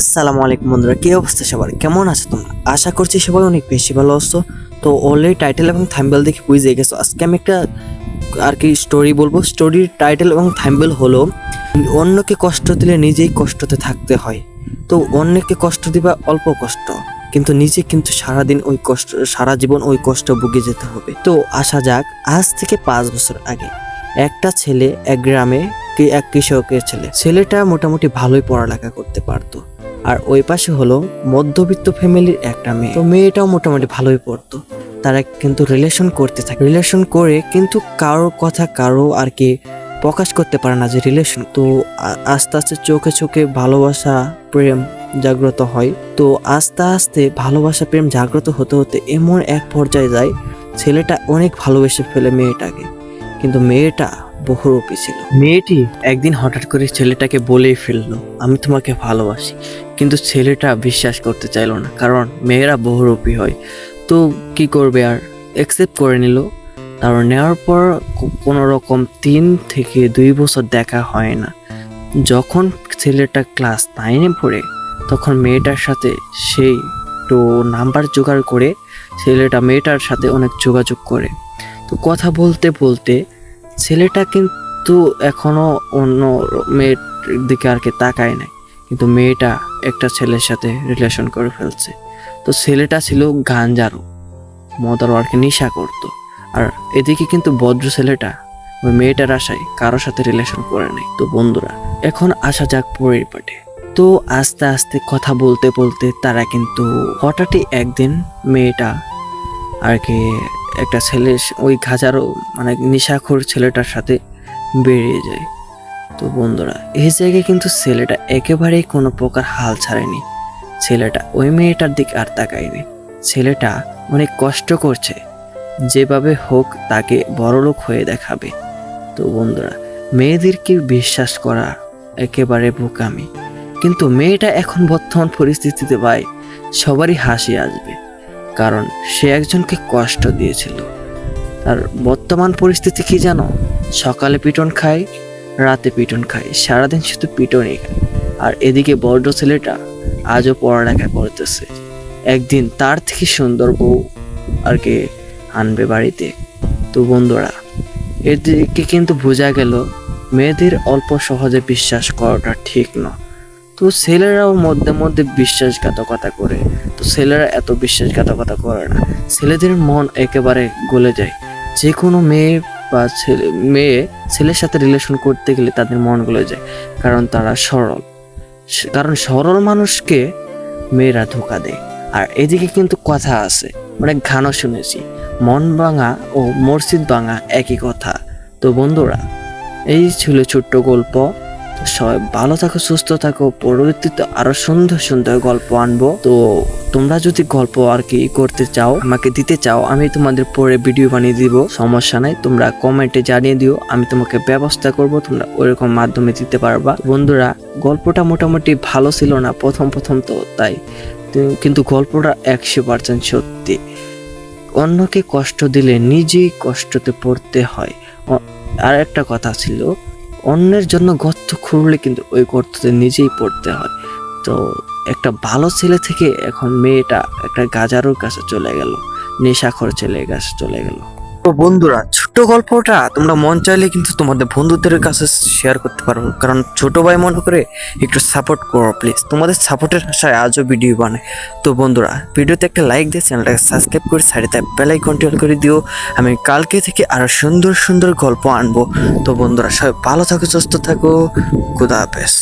আসসালামু আলাইকুম বন্ধুরা, কি অবস্থা সবার? কেমন আছো তোমরা? আশা করছি সবাই অনেক বেশি ভালো আছো। তো অলরেডি টাইটেল এবং থাম্বেল দেখে বুঝে গেছো। আজকে আমি একটা আর কি স্টোরি বলব। স্টোরির টাইটেল এবং থাম্বেল হলো, অন্যকে কষ্ট দিলে নিজেই কষ্টতে থাকতে হয়। তো অন্যকে কষ্ট দিবা অল্প কষ্ট, কিন্তু নিজে কিন্তু সারাদিন ওই কষ্ট, সারা জীবন ওই কষ্ট ভুগে যেতে হবে। তো আসা যাক, আজ থেকে পাঁচ বছর আগে একটা ছেলে এক গ্রামে এক কৃষকের ছেলে। ছেলেটা মোটামুটি ভালোই পড়ালেখা করতে পারতো। আর ওই পাশে হলো মধ্যবিত্ত ফ্যামিলির একটা মেয়ে। তো মেয়েটাও মোটামুটি ভালোই পড়তো। তারা কিন্তু রিলেশন করতে থাকে। রিলেশন করে কিন্তু কারোর কথা কারও আর কি প্রকাশ করতে পারে না যে রিলেশন তো আস্তে আস্তে চোখে চোখে ভালোবাসা, প্রেম জাগ্রত হয়। তো আস্তে আস্তে ভালোবাসা, প্রেম জাগ্রত হতে হতে এমন এক পর্যায়ে যায়, ছেলেটা অনেক ভালোবেসে ফেলে মেয়েটাকে। কিন্তু মেয়েটা বহুরূপী ছিল। মেয়েটি একদিন হঠাৎ করে ছেলেটাকে বলেই ফেলল, আমি তোমাকে ভালোবাসি। কিন্তু ছেলেটা বিশ্বাস করতে চাইলো না, কারণ মেয়েরা বহুরূপী হয়। তো কি করবে আর? অ্যাকসেপ্ট করে নিল। তারপর নেওয়ার পর কোনো রকম তিন থেকে দুই বছর দেখা হয় না। যখন ছেলেটা ক্লাস নাইনে পড়ে, তখন মেয়েটার সাথে সেই তো নাম্বার জোগাড় করে ছেলেটা মেয়েটার সাথে অনেক যোগাযোগ করে। তো কথা বলতে বলতে ছেলেটা কিন্তু এখনও অন্য মেয়ের দিকে আর কি তাকায় নাই। কিন্তু মেয়েটা একটা ছেলের সাথে রিলেশন করে ফেলছে। তো ছেলেটা ছিল গাঞ্জারও মদারও আর কি নেশা করতো। আর এদিকে কিন্তু ভদ্র ছেলেটা ওই মেয়েটার আশায় কারোর সাথে রিলেশন করে নেই। তো বন্ধুরা, এখন আসা যাক পরের পরিপাটে তো আস্তে আস্তে কথা বলতে বলতে তারা কিন্তু হঠাৎই একদিন মেয়েটা আর কি একটা ছেলে ওই গাজারও মানে নেশাখোর ছেলেটার সাথে বেরিয়ে যায়। তো বন্ধুরা, এই জায়গায় কিন্তু ছেলেটা একেবারেই কোনো প্রকার হাল ছাড়েনি। ছেলেটা ওই মেয়েটার দিকে আর তাকায়নি। ছেলেটা অনেক কষ্ট করছে। যেভাবে হোক তাকে বড়লোক হয়ে দেখাবে। তো বন্ধুরা, মেয়েদেরকে বিশ্বাস করা একেবারে বোকামি। কিন্তু মেয়েটা এখন বর্তমান পরিস্থিতিতে ভাই সবারই হাসি আসবে। কারণ সে একজনকে কষ্ট দিয়েছিল। তার বর্তমান পরিস্থিতি কি জানো? সকালে পিটন খায়, রাতে পিটন খায়, সারাদিন শুধু পিটনই খায়। আর এদিকে বড় ছেলেটা আজও পড়ালেখা করতেছে। একদিন তার থেকে সুন্দর বউ আর কি আনবে বাড়িতে। তো বন্ধুরা, এদিকে কিন্তু বোঝা গেল, মেয়েদের অল্প সহজে বিশ্বাস করাটা ঠিক নয়। তো ছেলেরাও মধ্যে মধ্যে বিশ্বাসঘাতকতা করে। তো ছেলেরা এত বিশ্বাসঘাতকতা করে না। ছেলেদের মন একেবারে গলে যায়। যে কোনো মেয়ে বা ছেলে, মেয়ে ছেলের সাথে রিলেশন করতে গেলে তাদের মন গলে যায়। কারণ তারা সরল। কারণ সরল মানুষকে মেয়েরা ধোকা দেয়। আর এদিকে কিন্তু কথা আছে। অনেক গানও শুনেছি। মন ভাঙা ও মসজিদ ভাঙা একই কথা। তো বন্ধুরা, এই ছিল ছোট্ট গল্প। সবাই ভালো থাকো, সুস্থ থাকো, পরবর্তীতে আরও সুন্দর সুন্দর গল্প আনব। তো তোমরা যদি গল্প আর কি করতে চাও, আমাকে দিতে চাও, আমি তোমাদের পরে ভিডিও বানিয়ে দিব। সমস্যা নাই, তোমরা কমেন্টে জানিয়ে দিও, আমি তোমাকে ব্যবস্থা করব, তোমরা ওইরকম মাধ্যমে দিতে পারবা। বন্ধুরা, গল্পটা মোটামুটি ভালো ছিল না, প্রথম প্রথম তো, তাই। কিন্তু গল্পটা একশো পার্সেন্ট সত্যি। অন্যকে কষ্ট দিলে নিজেই কষ্টতে পড়তে হয়। আর একটা কথা ছিল অন্যের জন্য গর্ত খুঁড়লে কিন্তু ওই গর্ততে নিজেই পড়তে হয়। তো একটা ভালো ছেলে থেকে এখন মেয়েটা একটা গাজারোর কাছে চলে গেল। নেশাখর ছেলের কাছে চলে গেল। তো বন্ধুরা ছোট গল্পটা তোমরা মন চাইলে কিন্তু তোমাদের বন্ধুদের কাছে শেয়ার করতে পারো। কারণ ছোট ভাই মনে করে একটু সাপোর্ট করো প্লিজ তোমাদের সাপোর্টের আশায় আজও ভিডিও বানায় তো বন্ধুরা, ভিডিওতে একটা লাইক দিয়ে চ্যানেলটাকে সাবস্ক্রাইব করে সাইডে বেলাই কন্ট্রোল করে দিও। আমি কালকে থেকে আরও সুন্দর সুন্দর গল্প আনব। তো বন্ধুরা, সবাই ভালো থাকো, সুস্থ থাকো। খুদা হাফেজ।